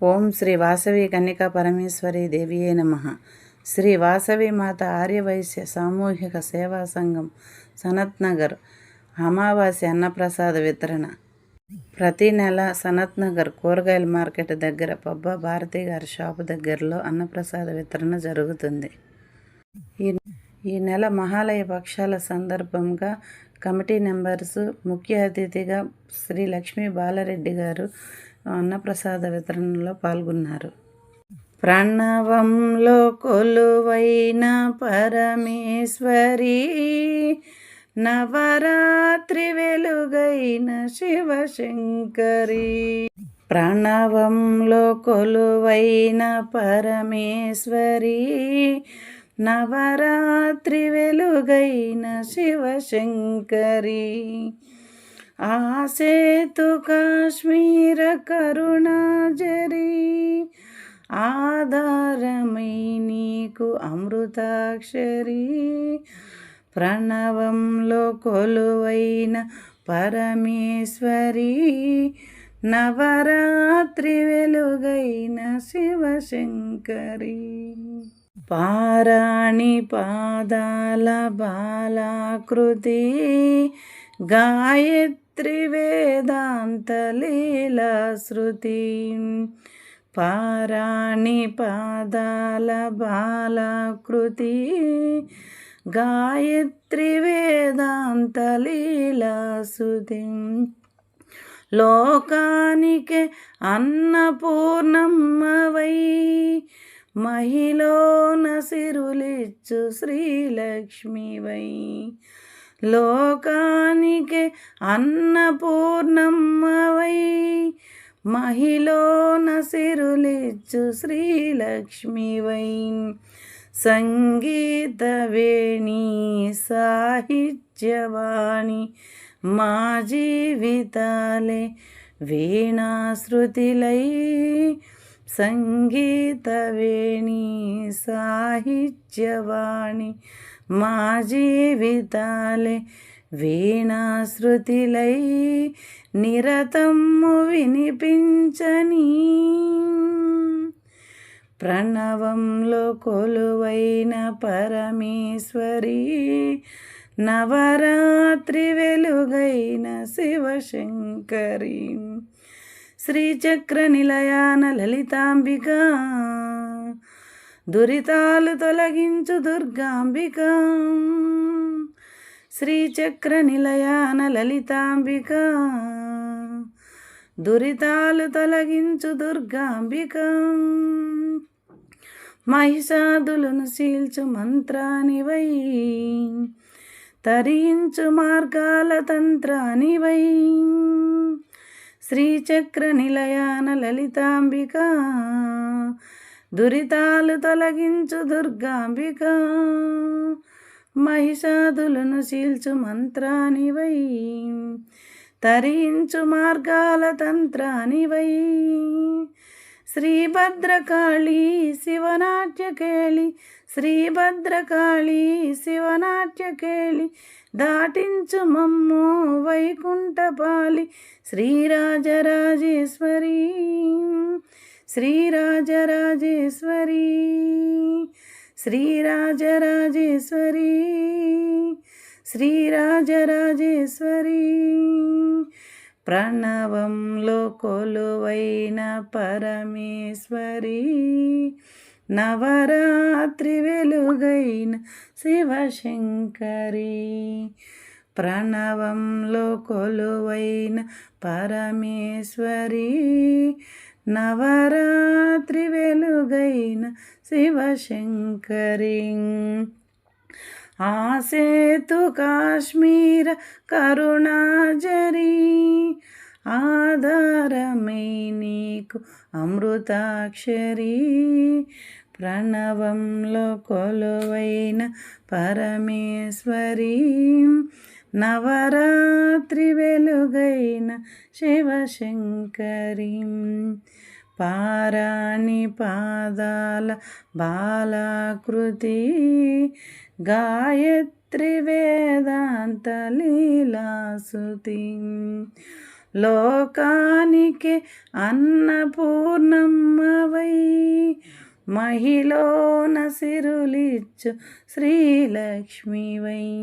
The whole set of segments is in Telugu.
ఓం శ్రీ వాసవి కన్యకా పరమేశ్వరి దేవియే నమ. శ్రీ వాసవి మాత ఆర్యవైశ్య సామూహిక సేవా సంఘం సనత్ నగర్ అమావాస్య అన్నప్రసాద వితరణ. ప్రతి నెల సనత్ నగర్ కూరగాయల మార్కెట్ దగ్గర పబ్బా భారతి గారి షాపు దగ్గరలో అన్నప్రసాద వితరణ జరుగుతుంది. ఈ ఈ నెల మహాలయ పక్షాల సందర్భంగా కమిటీ మెంబర్స్ ముఖ్య అతిథిగా శ్రీ లక్ష్మీ బాలారెడ్డి గారు అన్నప్రసాద వితరణలో పాల్గొన్నారు. ప్రణవంలో కొలువైన పరమేశ్వరి నవరాత్రి వెలుగైన శివశంకరి. ప్రణవంలో కొలువైన పరమేశ్వరి నవరాత్రి వెలుగైన శివశంకరి. ఆసేతు కాశ్మీర కరుణాజరి ఆధారమై నీకు అమృతాక్షరి. ప్రణవంలో కొలువైన పరమేశ్వరి నవరాత్రి వెలుగైన శివశంకరి. పారాణి పాదాల బాలాకృతి గాయత్రి వేదాంత లీలా శృతి. పారాణి పాదాల బాలాకృతి. గాయత్రి వేదాంత లీలా శృతి. లోకానికి అన్నపూర్ణమ్మవై. మహిళ సిరులిచ్చు శ్రీలక్ష్మివై. లోకానికి అన్నపూర్ణమ్మవై. మహిళన సిరులిచ్చు శ్రీలక్ష్మివై. సంగీతవేణి సాహిత్యవాణి మా జీవితాలే వీణాశ్రుతిలై. సంగీతవేణి సాహిత్యవాణి మా జీవితాలే వీణాశ్రుతిలై నిరతము వినిపించని. ప్రణవంలో కొలువైన పరమేశ్వరి నవరాత్రి వెలుగైన శివశంకరి. శ్రీచక్ర నిలయాన లలితాంబిక దురితాలు తొలగించు దుర్గాంబిక. శ్రీచక్ర నిలయాన లలితాంబిక. దురితాలు తొలగించు దుర్గాంబిక. మహిషాదులను శీల్చు మంత్రానివై. తరించు మార్గాల తంత్రానివై. శ్రీచక్ర నిలయాన లలితాంబిక. దురితాలు తొలగించు దుర్గాంబిక. మహిషాదులను శీల్చు మంత్రానివై. తరించు మార్గాల తంత్రానివై. శ్రీభద్రకాళి శివనాట్యకేళి. శ్రీభద్రకాళి శివనాట్యకేళి. దాటించు మమ్ము వైకుంఠపాలి శ్రీరాజరాజేశ్వరి. శ్రీరాజరాజేశ్వరి శ్రీరాజరాజేశ్వరి శ్రీరాజరాజేశ్వరి. ప్రణవంలో కొలువైన పరమేశ్వరి నవరాత్రి వెలుగైన శివశంకరి. ప్రణవంలో కొలువైన పరమేశ్వరి నవరాత్రి వెలుగైన శివశంకరి. ఆసేతు కాశ్మీర కరుణాజరి ఆధారమై నీకు అమృతాక్షరి. ప్రణవంలో కొలువైన పరమేశ్వరి నవరాత్రి వెలుగైన శివశంకరి. పారాణి పాదాల బాలాకృతి గాయత్రి వేదాంత లీలాసుతి. లోకానికి అన్నపూర్ణమ్మవై మహిళన సిరులిచ్చు శ్రీలక్ష్మివై.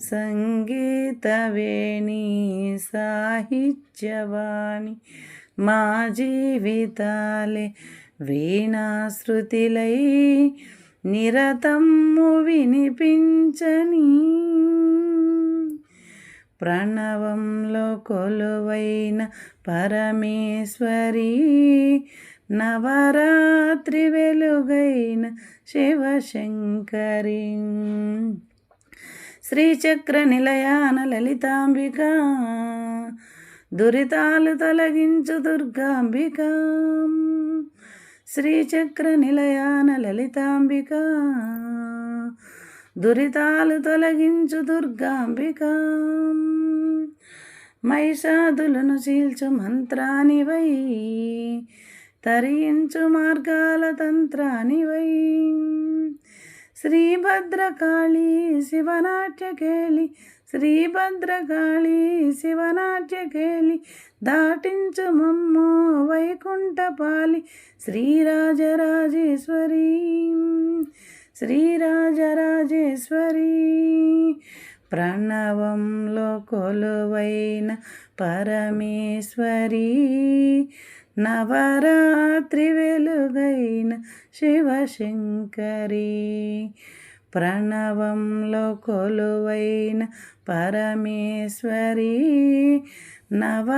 సంగీతవేణి సాహిత్యవాణి మా జీవితాలే వీణాశ్రుతిలై నిరతము వినిపించని. ప్రణవంలో కొలువైన పరమేశ్వరి నవరాత్రి వెలుగైన శివశంకరి శ్రీచక్ర నిలయాన లలితాంబిక దురితాలు తొలగించు దుర్గాంబిక. శ్రీచక్ర నిలయాన లలితాంబిక దురితాలు తొలగించు దుర్గాంబిక. మైషాదులను చీల్చు మంత్రానివై తరించు మార్గాల తంత్రానివై. శ్రీభద్రకాళి శివనాట్యకేళి శ్రీభద్రకాళి శివనాట్యకేళి దాటించు మమ్మో వైకుంఠపాలి శ్రీరాజరాజేశ్వరి శ్రీరాజరాజేశ్వరి. ప్రణవంలో కొలువైన పరమేశ్వరి నవరాత్రి వెలుగైన శివశంకరి. ప్రణవంలో కొలువైన పరమేశ్వరి నవ